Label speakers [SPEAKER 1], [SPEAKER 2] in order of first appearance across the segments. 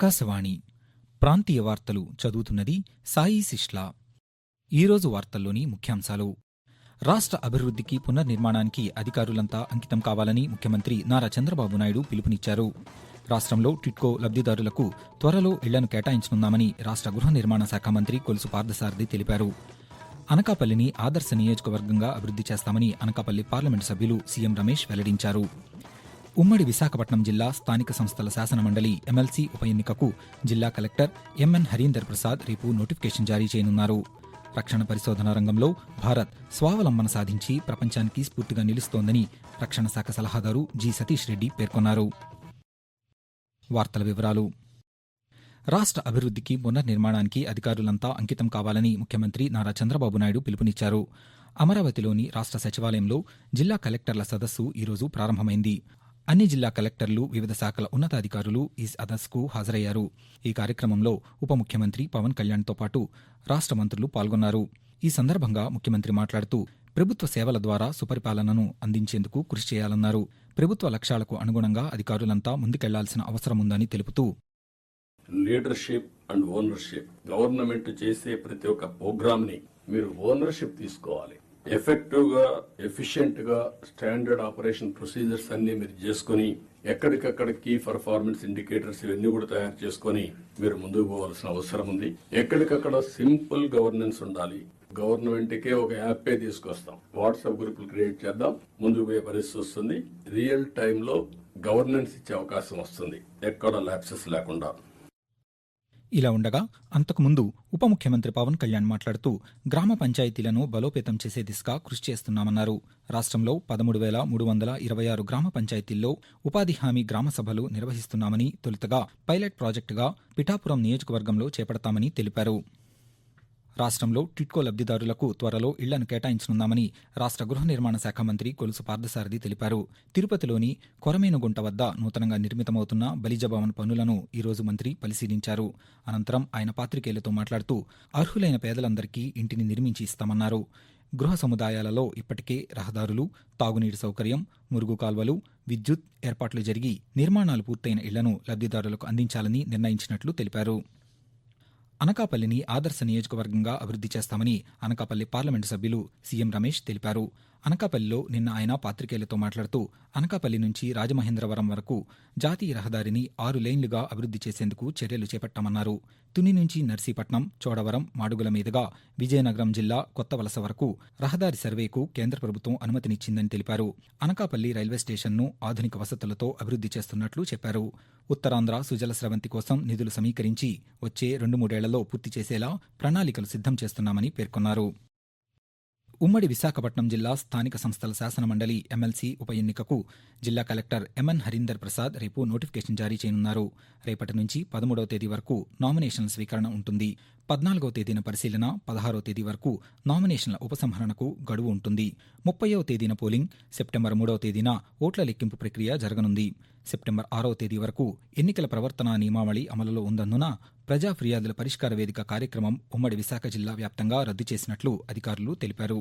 [SPEAKER 1] ఆకాశవాణి ప్రాంతీయ వార్తలు చదువుతున్నది సాయి సిష్లా ఈరోజు వార్తల్లోని ముఖ్యాంశాలు రాష్ట్ర అభివృద్ధికి పునర్నిర్మాణానికి అధికారులంతా అంకితం కావాలని ముఖ్యమంత్రి నారా చంద్రబాబు నాయుడు పిలుపునిచ్చారు రాష్ట్రంలో టిట్కో లబ్ధిదారులకు త్వరలో ఇళ్లను కేటాయించనున్నామని రాష్ట్ర గృహ నిర్మాణ శాఖ మంత్రి కొలుసు పార్థసారథి తెలిపారు అనకాపల్లిని ఆదర్శ నియోజకవర్గంగా అభివృద్ధి చేస్తామని అనకాపల్లి పార్లమెంటు సభ్యులు సీఎం రమేష్ వెల్లడించారు ఉమ్మడి విశాఖపట్నం జిల్లా స్థానిక సంస్థల శాసనమండలి ఎమ్మెల్సీ ఉప ఎన్నికకు జిల్లా కలెక్టర్ ఎంఎన్ హరీందర్ ప్రసాద్ రేపు నోటిఫికేషన్ జారీ చేయనున్నారు రక్షణ పరిశోధన రంగంలో భారత్ స్వావలంబన సాధించి ప్రపంచానికి స్ఫూర్తిగా నిలుస్తోందని రక్షణ శాఖ సలహాదారు జి సతీష్ రెడ్డి పేర్కొన్నారు వార్తల వివరాలు రాష్ట్ర అభివృద్ధికి పునర్నిర్మాణానికి అధికారులంతా అంకితం కావాలని ముఖ్యమంత్రి నారా చంద్రబాబు నాయుడు పిలుపునిచ్చారు అమరావతిలోని రాష్ట్ర సచివాలయంలో జిల్లా కలెక్టర్ల సదస్సు ఈరోజు ప్రారంభమైంది అన్ని జిల్లా కలెక్టర్లు వివిధ శాఖల ఉన్నతాధికారులు ఈ సదస్సుకు హాజరయ్యారు ఈ కార్యక్రమంలో ఉప ముఖ్యమంత్రి పవన్ కళ్యాణ్తో పాటు రాష్ట్ర మంత్రులు పాల్గొన్నారు ఈ సందర్భంగా ముఖ్యమంత్రి మాట్లాడుతూ ప్రభుత్వ సేవల ద్వారా సుపరిపాలనను అందించేందుకు కృషి చేయాలన్నారు ప్రభుత్వ లక్ష్యాలకు అనుగుణంగా అధికారులంతా ముందుకెళ్లాల్సిన అవసరముందని తెలుపుతూ
[SPEAKER 2] లీడర్షిప్ అండ్ ఓనర్షిప్ గవర్నమెంట్ చేసే ప్రతి ఒక్క ప్రోగ్రామ్ ని మీరు ఓనర్షిప్ తీసుకోవాలి ఎఫెక్టివ్గా ఎఫిషియెంట్గా స్టాండర్డ్ ఆపరేషన్ ప్రొసీజర్స్ అన్నీ మీరు చేసుకుని ఎక్కడికక్కడ కీ పర్ఫార్మెన్స్ ఇండికేటర్స్ ఇవన్నీ కూడా తయారు చేసుకుని మీరు ముందుకు పోవాల్సిన అవసరం ఉంది ఎక్కడికక్కడ సింపుల్ గవర్నెన్స్ ఉండాలి గవర్నమెంట్ కే ఒక యాప్ తీసుకొస్తాం వాట్సాప్ గ్రూపులు క్రియేట్ చేద్దాం ముందుకు పోయే పరిస్థితి వస్తుంది రియల్ టైంలో గవర్నెన్స్ ఇచ్చే అవకాశం వస్తుంది ఎక్కడ ల్యాప్సెస్ లేకుండా
[SPEAKER 1] ఇలా ఉండగా అంతకుముందు ఉప ముఖ్యమంత్రి పవన్ కళ్యాణ్ మాట్లాడుతూ గ్రామ పంచాయతీలను బలోపేతం చేసే దిశగా కృషి చేస్తున్నామన్నారు రాష్ట్రంలో పదమూడు వేల మూడు వందల ఇరవై ఆరు గ్రామ పంచాయతీల్లో ఉపాధి హామీ గ్రామ సభలు నిర్వహిస్తున్నామని తొలుతగా పైలట్ ప్రాజెక్టుగా పిఠాపురం నియోజకవర్గంలో చేపడతామని తెలిపారు రాష్ట్రంలో టిట్కో లబ్ధిదారులకు త్వరలో ఇళ్లను కేటాయించనున్నామని రాష్ట్ర గృహ నిర్మాణ శాఖ మంత్రి కొలుసు పార్థసారథి తెలిపారు తిరుపతిలోని కొరమేనుగుంట వద్ద నూతనంగా నిర్మితమవుతున్న బలిజభవన్ భవన్ పనులను ఈరోజు మంత్రి పరిశీలించారు అనంతరం ఆయన పాత్రికేయులతో మాట్లాడుతూ అర్హులైన పేదలందరికీ ఇంటిని నిర్మించి ఇస్తామన్నారు గృహ సముదాయాలలో ఇప్పటికే రహదారులు తాగునీటి సౌకర్యం మురుగు కాల్వలు విద్యుత్ ఏర్పాట్లు జరిగి నిర్మాణాలు పూర్తయిన ఇళ్లను లబ్ధిదారులకు అందించాలని నిర్ణయించినట్లు తెలిపారు అనకాపల్లిని ఆదర్శ నియోజకవర్గంగా అభివృద్ధి చేస్తామని అనకాపల్లి పార్లమెంటు సభ్యులు సీఎం రమేష్ తెలిపారు అనకాపల్లిలో నిన్న ఆయన పాత్రికేయులతో మాట్లాడుతూ అనకాపల్లి నుంచి రాజమహేంద్రవరం వరకు జాతీయ రహదారిని ఆరు లేన్లుగా అభివృద్ధి చేసేందుకు చర్యలు చేపట్టామన్నారు తుని నుంచి నర్సీపట్నం చోడవరం మాడుగుల మీదుగా విజయనగరం జిల్లా కొత్త వలస వరకు రహదారి సర్వేకు కేంద్ర ప్రభుత్వం అనుమతినిచ్చిందని తెలిపారు అనకాపల్లి రైల్వే స్టేషన్ను ఆధునిక వసతులతో అభివృద్ధి చేస్తున్నట్లు చెప్పారు ఉత్తరాంధ్ర సుజల స్రవంతి కోసం నిధులు సమీకరించి వచ్చే రెండు మూడేళ్లలో పూర్తి చేసేలా ప్రణాళికలు సిద్ధం చేస్తున్నామని పేర్కొన్నారు ఉమ్మడి విశాఖపట్నం జిల్లా స్థానిక సంస్థల శాసనమండలి ఎమ్మెల్సీ ఉప ఎన్నికకు జిల్లా కలెక్టర్ ఎంఎన్ హరీందర్ ప్రసాద్ రేపు నోటిఫికేషన్ జారీ చేయనున్నారు రేపటి నుంచి పదమూడవ తేదీ వరకు నామినేషన్ల స్వీకరణ ఉంటుంది పద్నాలుగవ తేదీన పరిశీలన పదహారో తేదీ వరకు నామినేషన్ల ఉపసంహరణకు గడువు ఉంటుంది ముప్పయో తేదీన పోలింగ్ సెప్టెంబర్ మూడవ తేదీన ఓట్ల లెక్కింపు ప్రక్రియ జరగనుంది సెప్టెంబర్ ఆరో తేదీ వరకు ఎన్నికల ప్రవర్తనా నియమావళి అమలులో ఉందన్నున ప్రజా ఫిర్యాదుల పరిష్కార వేదిక కార్యక్రమం ఉమ్మడి విశాఖ జిల్లా వ్యాప్తంగా రద్దు చేసినట్లు అధికారులు తెలిపారు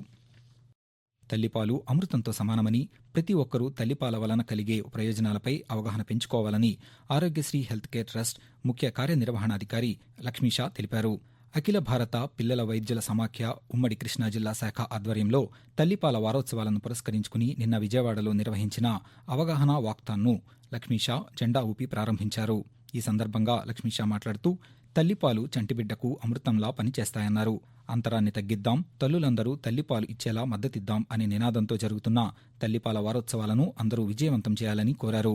[SPEAKER 1] తల్లిపాలు అమృతంతో సమానమని ప్రతి ఒక్కరూ తల్లిపాల వలన కలిగే ప్రయోజనాలపై అవగాహన పెంచుకోవాలని ఆరోగ్యశ్రీ హెల్త్ కేర్ ట్రస్ట్ ముఖ్య కార్యనిర్వహణాధికారి లక్ష్మీషా తెలిపారు అఖిల భారత పిల్లల వైద్యుల సమాఖ్య ఉమ్మడి కృష్ణా జిల్లా శాఖ ఆధ్వర్యంలో తల్లిపాల వారోత్సవాలను పురస్కరించుకుని నిన్న విజయవాడలో నిర్వహించిన అవగాహన వాక్తాన్ను లక్ష్మీషా జెండా ఊపి ప్రారంభించారు ఈ సందర్భంగా లక్ష్మీషా మాట్లాడుతూ తల్లిపాలు చంటిబిడ్డకు అమృతంలా పనిచేస్తాయన్నారు అంతరాన్ని తగ్గిద్దాం తల్లులందరూ తల్లిపాలు ఇచ్చేలా మద్దతిద్దాం అనే నినాదంతో జరుగుతున్న తల్లిపాల వారోత్సవాలను అందరూ విజయవంతం చేయాలని కోరారు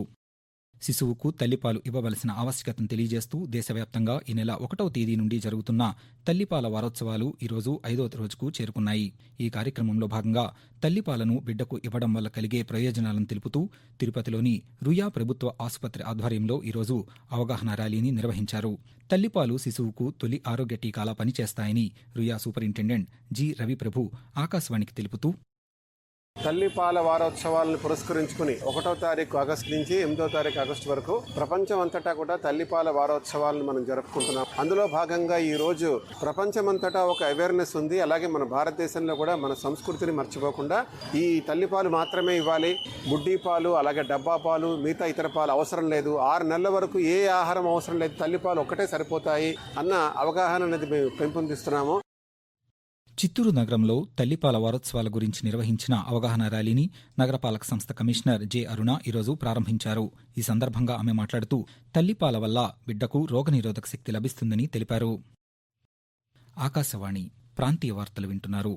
[SPEAKER 1] శిశువుకు తల్లిపాలు ఇవ్వవలసిన ఆవశ్యకతను తెలియజేస్తూ దేశవ్యాప్తంగా ఈ నెల ఒకటవ తేదీ నుండి జరుగుతున్న తల్లిపాల వారోత్సవాలు ఈరోజు ఐదో రోజుకు చేరుకున్నాయి ఈ కార్యక్రమంలో భాగంగా తల్లిపాలను బిడ్డకు ఇవ్వడం వల్ల కలిగే ప్రయోజనాలను తెలుపుతూ తిరుపతిలోని రుయా ప్రభుత్వ ఆసుపత్రి ఆధ్వర్యంలో ఈరోజు అవగాహన ర్యాలీని నిర్వహించారు తల్లిపాలు శిశువుకు తొలి ఆరోగ్య టీకాలా పనిచేస్తాయని రుయా సూపరింటెండెంట్ జి రవిప్రభు ఆకాశవాణికి తెలుపుతూ
[SPEAKER 3] తల్లిపాల వారోత్సవాలను పురస్కరించుకుని ఒకటో తారీఖు ఆగస్టు నుంచి ఎనిమిదో తారీఖు ఆగస్టు వరకు ప్రపంచం అంతటా కూడా తల్లిపాల వారోత్సవాలను మనం జరుపుకుంటున్నాం అందులో భాగంగా ఈ రోజు ప్రపంచమంతటా ఒక అవేర్నెస్ ఉంది అలాగే మన భారతదేశంలో కూడా మన సంస్కృతిని మర్చిపోకుండా ఈ తల్లిపాలు మాత్రమే ఇవ్వాలి బుడ్డీ పాలు అలాగే డబ్బా పాలు మిగతా ఇతర పాలు అవసరం లేదు ఆరు నెలల వరకు ఏ ఆహారం అవసరం లేదు తల్లిపాలు ఒక్కటే సరిపోతాయి అన్న అవగాహన అనేది మేము పెంపొందిస్తున్నాము
[SPEAKER 1] చిత్తూరు నగరంలో తల్లిపాల వారోత్సవాల గురించి నిర్వహించిన అవగాహన ర్యాలీని నగరపాలక సంస్థ కమిషనర్ జె అరుణ ఈరోజు ప్రారంభించారు ఈ సందర్భంగా ఆమె మాట్లాడుతూ తల్లిపాల వల్ల బిడ్డకు రోగనిరోధక శక్తి లభిస్తుందని తెలిపారు ఆకాశవాణి ప్రాంతీయ వార్తలు వింటున్నారు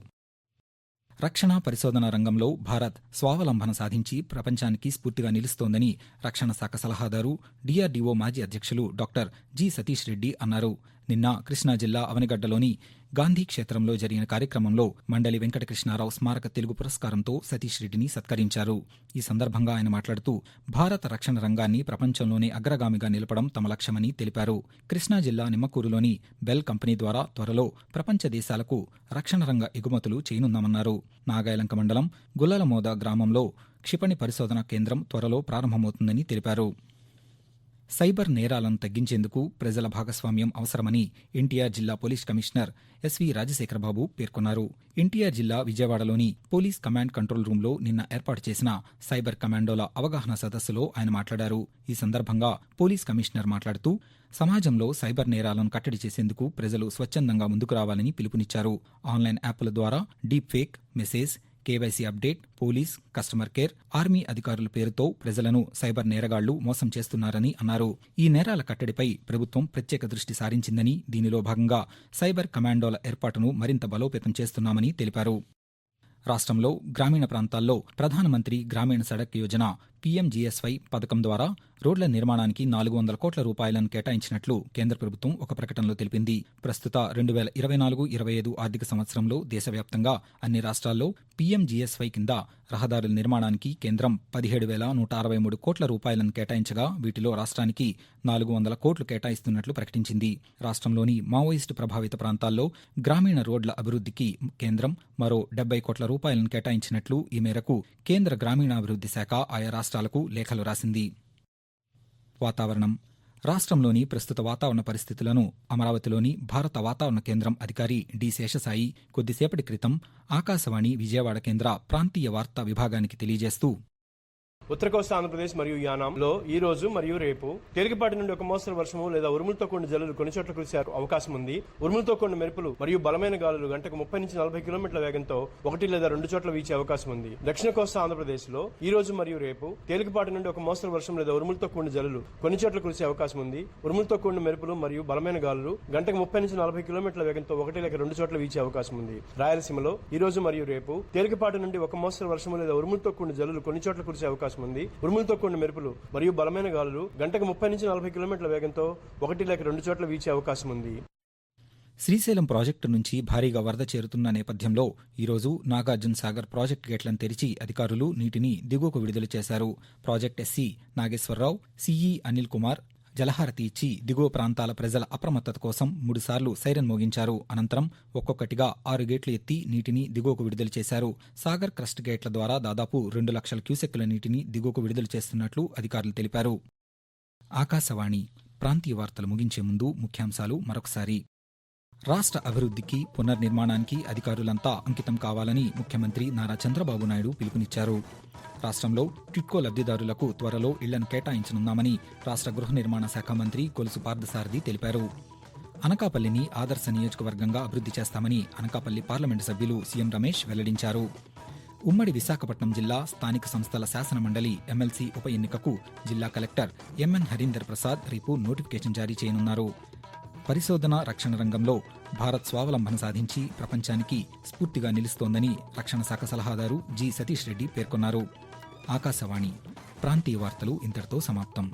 [SPEAKER 1] రక్షణ పరిశోధన రంగంలో భారత్ స్వావలంబన సాధించి ప్రపంచానికి స్ఫూర్తిగా నిలుస్తోందని రక్షణ శాఖ సలహాదారు డిఆర్డీఓ మాజీ అధ్యక్షులు డాక్టర్ జి సతీష్ రెడ్డి అన్నారు నిన్న కృష్ణా జిల్లా అవనిగడ్డలోని గాంధీ క్షేత్రంలో జరిగిన కార్యక్రమంలో మండలి వెంకటకృష్ణారావు స్మారక తెలుగు పురస్కారంతో సతీష్ రెడ్డిని సత్కరించారు ఈ సందర్భంగా ఆయన మాట్లాడుతూ భారత రక్షణ రంగాన్ని ప్రపంచంలోనే అగ్రగామిగా నిలపడం తమ లక్ష్యమని తెలిపారు కృష్ణా జిల్లా నిమ్మకూరులోని బెల్ కంపెనీ ద్వారా త్వరలో ప్రపంచ దేశాలకు రక్షణ రంగ ఎగుమతులు చేయనున్నామన్నారు నాగాయలంక మండలం గుల్లలమోద గ్రామంలో క్షిపణి పరిశోధన కేంద్రం త్వరలో ప్రారంభమవుతుందని తెలిపారు సైబర్ నేరాలను తగ్గించేందుకు ప్రజల భాగస్వామ్యం అవసరమని ఎన్టీఆర్ జిల్లా పోలీస్ కమిషనర్ ఎస్వి రాజశేఖరబాబు పేర్కొన్నారు ఎన్టీఆర్ జిల్లా విజయవాడలోని పోలీస్ కమాండ్ కంట్రోల్ రూంలో నిన్న ఏర్పాటు చేసిన సైబర్ కమాండోల అవగాహన సదస్సులో ఆయన మాట్లాడారు ఈ సందర్భంగా పోలీస్ కమిషనర్ మాట్లాడుతూ సమాజంలో సైబర్ నేరాలను కట్టడి చేసేందుకు ప్రజలు స్వచ్ఛందంగా ముందుకు రావాలని పిలుపునిచ్చారు ఆన్లైన్ యాప్ల ద్వారా deep fake message KYC update police customer care army అధికారుల పేరుతో ప్రజలను సైబర్ నేరగాళ్లు మోసం చేస్తున్నారని అన్నారు ఈ నేరాల కట్టడిపై ప్రభుత్వం ప్రత్యేక దృష్టి సారించిందని దీనిలో భాగంగా సైబర్ కమాండోల ఏర్పాటును మరింత బలోపేతం చేస్తున్నామని తెలిపారు రాష్ట్రంలో గ్రామీణ ప్రాంతాల్లో ప్రధానమంత్రి గ్రామీణ సడక్ యోజన పీఎంజీఎస్వై పథకం ద్వారా రోడ్ల నిర్మాణానికి నాలుగు వందల కోట్ల రూపాయలను కేటాయించినట్లు కేంద్ర ప్రభుత్వం ఒక ప్రకటనలో తెలిపింది ప్రస్తుత రెండు వేల ఇరవై నాలుగు ఇరవై ఐదు ఆర్థిక సంవత్సరంలో దేశవ్యాప్తంగా అన్ని రాష్ట్రాల్లో పీఎంజీఎస్వై కింద రహదారుల నిర్మాణానికి కేంద్రం పదిహేడు వేల నూట అరవై మూడు కోట్ల రూపాయలను కేటాయించగా వీటిలో రాష్ట్రానికి నాలుగు వందల కోట్లు కేటాయిస్తున్నట్లు ప్రకటించింది రాష్ట్రంలోని మావోయిస్టు ప్రభావిత ప్రాంతాల్లో గ్రామీణ రోడ్ల అభివృద్ధికి కేంద్రం మరో డెబ్బై కోట్ల రూపాయలను కేటాయించినట్లు ఈ మేరకు కేంద్ర గ్రామీణాభివృద్ధి శాఖ ఆయా రాష్ట్రాలకు లేఖలు రాసింది వాతావరణం రాష్ట్రంలోని ప్రస్తుత వాతావరణ పరిస్థితులను అమరావతిలోని భారత వాతావరణ కేంద్రం అధికారి డి శేషసాయి కొద్దిసేపటి క్రితం ఆకాశవాణి విజయవాడ కేంద్ర ప్రాంతీయ వార్తా విభాగానికి తెలియజేస్తూ
[SPEAKER 4] ఉత్తర కోస్తా ఆంధ్రప్రదేశ్ మరియు యానాంలో ఈ రోజు మరియు రేపు తేలికపాటి నుండి ఒక మోస్తరు వర్షము లేదా ఉరుములతో కొన్ని జల్లులు కొన్ని చోట్ల కురిసే అవకాశం ఉంది ఉరుములతో కొన్ని మెరుపులు మరియు బలమైన గాలులు గంటకు ముప్పై నుంచి నలభై కిలోమీటర్ల వేగంతో ఒకటి లేదా రెండు చోట్ల వీచే అవకాశం ఉంది దక్షిణ కోస్తా ఆంధ్రప్రదేశ్ లో ఈ రోజు మరియు రేపు తేలికపాటి నుండి ఒక మోస్తరు వర్షం లేదా ఉరుములతో కూడిన జల్లులు కొన్ని చోట్ల కురిసే అవకాశం ఉంది ఉరుములతో కూడిన మెరుపులు మరియు బలమైన గాలులు గంటకు ముప్పై నుంచి నలభై కిలోమీటర్ల వేగంతో ఒకటి లేక రెండు చోట్ల వీచే అవకాశం ఉంది రాయలసీమలో ఈ రోజు మరియు రేపు తేలికపాటి నుండి ఒక మోస్తరు వర్షము లేదా ఉరుములతో కూడిన జల్లులు కొన్ని చోట్ల కురిసే అవకాశం అవకాశం ఉంది ఉరుములతో కూడిన మెరుపులు మరియు బలమైన గాలులు గంటకు ముప్పై నుంచి నలభై కిలోమీటర్ల వేగంతో ఒకటి లేక రెండు చోట్ల వీచే అవకాశం ఉంది
[SPEAKER 1] శ్రీశైలం ప్రాజెక్టు నుంచి భారీగా వరద చేరుతున్న నేపథ్యంలో ఈరోజు నాగార్జున సాగర్ ప్రాజెక్టు గేట్లను తెరిచి అధికారులు నీటిని దిగువకు విడుదల చేశారు project SE Nageswara Rao CE Anil Kumar జలహారతి ఇచ్చి దిగువ ప్రాంతాల ప్రజల అప్రమత్తత కోసం మూడుసార్లు సైరన్ మోగించారు అనంతరం ఒక్కొక్కటిగా ఆరు గేట్లు ఎత్తి నీటిని దిగువకు విడుదల చేశారు సాగర్ క్రస్ట్ గేట్ల ద్వారా దాదాపు రెండు లక్షల క్యూసెక్కుల నీటిని దిగువకు విడుదల చేస్తున్నట్లు అధికారులు తెలిపారు ఆకాశవాణి ప్రాంతీయ వార్తలు ముగించే ముందు ముఖ్యాంశాలు మరొకసారి రాష్ట్ర అభివృద్ధికి పునర్నిర్మాణానికి అధికారులంతా అంకితం కావాలని ముఖ్యమంత్రి నారా చంద్రబాబు నాయుడు పిలుపునిచ్చారు రాష్ట్రంలో టిట్కో లబ్ధిదారులకు త్వరలో ఇళ్లను కేటాయించనున్నామని రాష్ట్ర గృహ నిర్మాణ శాఖ మంత్రి కొలుసు పార్థసారథి తెలిపారు అనకాపల్లిని ఆదర్శ నియోజకవర్గంగా అభివృద్ధి చేస్తామని అనకాపల్లి పార్లమెంటు సభ్యులు సీఎం రమేష్ వెల్లడించారు ఉమ్మడి విశాఖపట్నం జిల్లా స్థానిక సంస్థల శాసన మండలి ఎమ్మెల్సీ ఉప ఎన్నికకు జిల్లా కలెక్టర్ ఎంఎన్ హరీందర్ ప్రసాద్ రేపు నోటిఫికేషన్ జారీ చేయనున్నారు పరిశోధన రక్షణ రంగంలో భారత్ స్వావలంబన సాధించి ప్రపంచానికి స్ఫూర్తిగా నిలుస్తోందని రక్షణ శాఖ సలహాదారు జి సతీష్ రెడ్డి పేర్కొన్నారు ఆకాశవాణి ప్రాంతీయ వార్తలు ఇంతటితో సమాప్తం